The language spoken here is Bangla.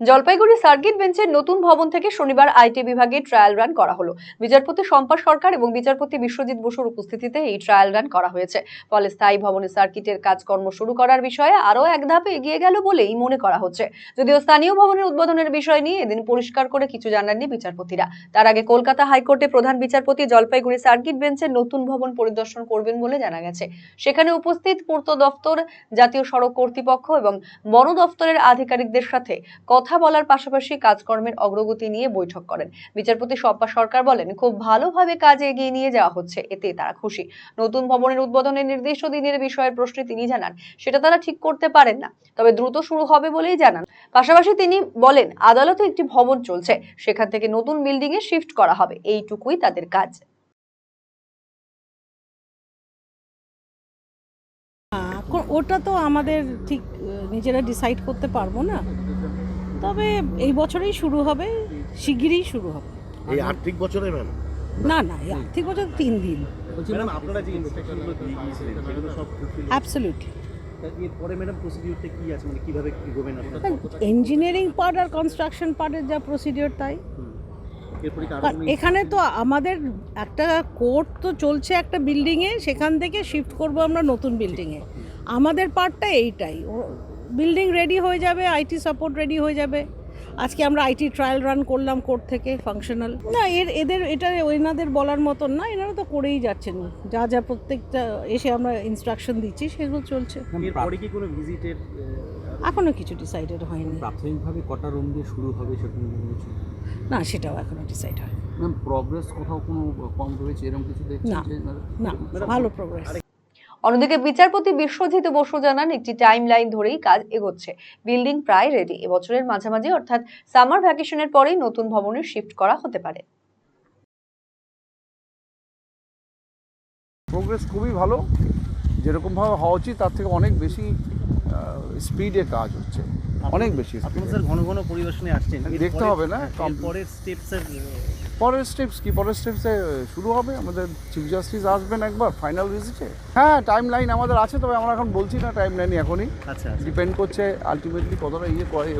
জলপাইগুড়ি সার্কিট বেঞ্চের নতুন ভবন থেকে শনিবার আইটি বিভাগে ট্রায়াল রান করা হলো। বিচারপতি শম্পা সরকার এবং বিচারপতি বিশ্বজিৎ বসুর উপস্থিতিতে এই ট্রায়াল রান করা হয়েছে। ফলে স্থায়ী ভবনে সার্কিটের কাজকর্ম শুরু করার বিষয়ে আরও এক ধাপে এগিয়ে গেল বলেই মনে করা হচ্ছে। যদিও স্থানীয় ভবনের উদ্বোধনের বিষয় নিয়ে এদিন পরিষ্কার করে কিছু জানাননি বিচারপতিরা। তার আগে কলকাতা হাইকোর্টে প্রধান বিচারপতি জলপাইগুড়ি সার্কিট বেঞ্চের নতুন ভবন পরিদর্শন করবেন বলে জানা গেছে। সেখানে উপস্থিত পূর্ত দফতর, জাতীয় সড়ক কর্তৃপক্ষ এবং বন দফতরের আধিকারিকদের সাথে কথা বলার পাশাপাশি কাজকর্মের অগ্রগতি নিয়ে বৈঠক করেন। বিচারপতি শম্পা সরকার বলেন, খুব ভালোভাবে কাজ এগিয়ে নিয়ে যাওয়া হচ্ছে, এতে তারা খুশি। নতুন ভবনের উদ্বোধনের নির্দিষ্ট দিনের বিষয়ের প্রশ্নে তিনি জানান, সেটা তারা ঠিক করতে পারেন না, তবে দ্রুত শুরু হবে বলেই জানান। পাশাপাশি তিনি বলেন, আদালতে একটি ভবন চলছে, সেখান থেকে নতুন বিল্ডিং এ শিফট করা হবে, এইটুকুই তাদের কাজ। ওটা তো আমাদের ঠিক নিজেরা ডিসাইড করতে পারব না। তবে এই বছরেই শুরু হবে শিগগিরই শুরু হবে। এই আর্থিক বছরে ম্যাম? না না এই আর্থিক বছর তিন দিন। ম্যাডাম আপনারা যে ইন্সপেকশনগুলো দিয়ে গিয়েছিলেন সেগুলো সব অ্যাবসলিউটলি এরপরে ম্যাডাম প্রসিডিউরটা কি আছে? মানে কীভাবে এগোবেন আপনারা ইঞ্জিনিয়ারিং পার্ট আর কনস্ট্রাকশন পার্টের যা প্রসিডিওর তাই। এখানে তো আমাদের একটা কোর্ট তো চলছে একটা বিল্ডিংয়ে সেখান থেকে শিফট করব আমরা নতুন বিল্ডিংয়ে আমাদের পার্টটা এইটাই। বিল্ডিং রেডি হয়ে যাবে আইটি সাপোর্ট রেডি হয়ে যাবে। আজকে আমরা আইটি ট্রায়াল রান করলাম কোর্ট থেকে ফাংশনাল না এর এদের এটা ওইনাদের বলার মতন না এনারা তো করেই যাচ্ছেন। যা যা প্রত্যেকটা এসে আমরা ইনস্ট্রাকশন দিচ্ছি সেগুলো চলছে। এরপরে কি কোনো ভিজিটের এখনও কিছু ডিসাইডেড হয়নি। প্রাথমিকভাবে কটা রুম দিয়ে শুরু হবে রয়েছে না সেটাও এখনও ডিসাইড হয় ম্যাম প্রগ্রেস কোথাও কোনো কম রয়েছে? এরকম কিছু দেখছেন না। না ভালো প্রোগ্রেস অন্যদিকে বিচারপতি বিশ্বজিৎ বসু জানান, একটি টাইম লাইন ধরেই কাজ এগোচ্ছে। বিল্ডিং প্রায় রেডি এবছরের মাঝামাঝি, অর্থাৎ সামার ভ্যাকেশনের পরেই নতুন ভবনে শিফট করা হতে পারে। প্রোগ্রেস খুবই ভালো। যেরকমভাবে হওয়া উচিত, তার থেকে অনেক বেশি স্পিডে কাজ হচ্ছে। অনেক বেশি আপনি স্যার ঘন ঘন পরিদর্শনে আসছেন। দেখতে হবে না? পরের এরপরের স্টেপসের পরের স্টেপস কি? পরের স্টেপসে শুরু হবে। আমাদের চিফ জাস্টিস আসবেন একবার ফাইনাল ভিজিটে হ্যাঁ টাইম লাইন আমাদের আছে তবে আমরা এখন বলছি না টাইম লাইন এখনই। আচ্ছা ডিপেন্ড করছে আলটিমেটলি কতটা ইয়ে করে।